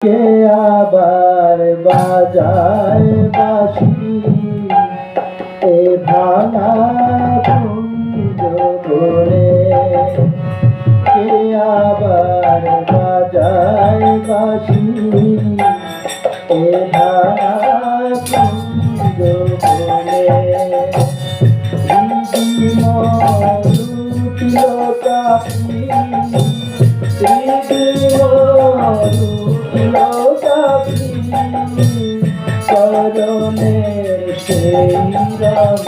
কে আবার বাজায় বাসি এ ভাঙা কুঞ্জ করে কে আবার সরণে সেই রাম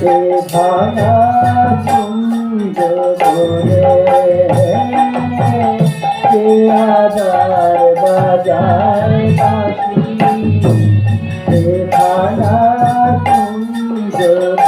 সে ভালা সুন্দর বাজার সে ভালা সুন্দর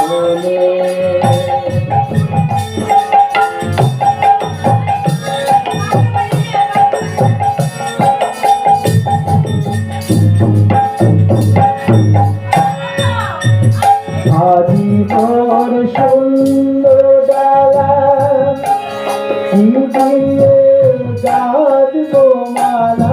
जात को माला।